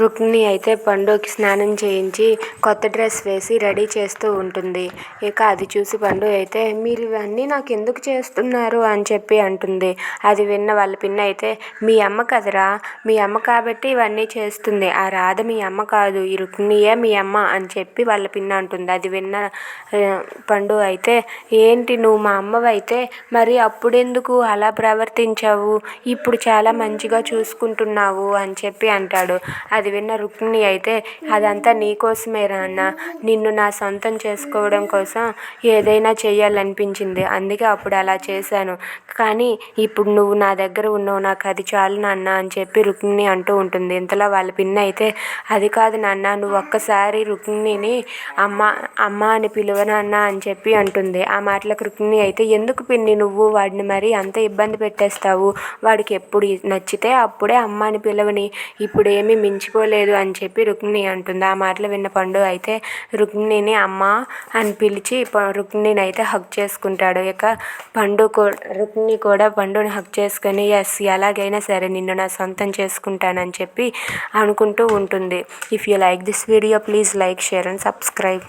రుక్మిణి అయితే పండుకి స్నానం చేయించి కొత్త డ్రెస్ వేసి రెడీ చేస్తూ ఉంటుంది. ఇక అది చూసి పండు అయితే మీరు ఇవన్నీ నాకు ఎందుకు చేస్తున్నారు? అని చెప్పి అంటుంది. అది విన్న వాళ్ళ పిన్న అయితే మీ అమ్మ కదరా? మీ అమ్మ కాబట్టి ఇవన్నీ చేస్తుంది. ఆ రాధ మీ అమ్మ కాదు ఈ రుక్మిణియే మీ అమ్మ అని చెప్పి వాళ్ళ పిన్న అంటుంది. అది విన్న పండు అయితే ఏంటి నువ్వు మా అమ్మవైతే మరి అప్పుడెందుకు అలా ప్రవర్తించావు? ఇప్పుడు చాలా మంచిగా చూసుకుంటున్నావు అని చెప్పి అంటాడు. అది విన్న రుక్మిణి అయితే అదంతా నీ కోసమే నాన్న నిన్ను నా సొంతం చేసుకోవడం కోసం ఏదైనా చేయాలనిపించింది అందుకే అప్పుడు అలా చేశాను. కానీ ఇప్పుడు నువ్వు నా దగ్గర ఉన్నావు. నాకు అది చాలు నాన్న అని చెప్పి రుక్మిణి అంటూ ఉంటుంది. ఇంతలో వాళ్ళ పిన్న అయితే అది కాదు నాన్న. నువ్వు ఒక్కసారి రుక్మిణిని అమ్మ అమ్మ అని పిలువనాన్న అని చెప్పి అంటుంది. ఆ మాటలకు రుక్మిణి అయితే ఎందుకు పిన్ని నువ్వు వాడిని మరి అంత ఇబ్బంది పెట్టేస్తావు? వాడికి ఎప్పుడు నచ్చితే అప్పుడే అమ్మ అని పిలవని. ఇప్పుడేమి మించి మించిపోలేదు అని చెప్పి రుక్మిణి అంటుంది. ఆ మాటలు విన్న పండు అయితే రుక్మిణిని అమ్మ అని పిలిచి రుక్మిణిని అయితే హక్ చేసుకుంటాడు. ఇక పండు కూ రుక్మిణి కూడా పండుని హక్ చేసుకొని ఎస్ ఎలాగైనా సరే నిన్ను నా సొంతం చేసుకుంటానని చెప్పి అనుకుంటూ ఉంటుంది. If you like this video please like share and subscribe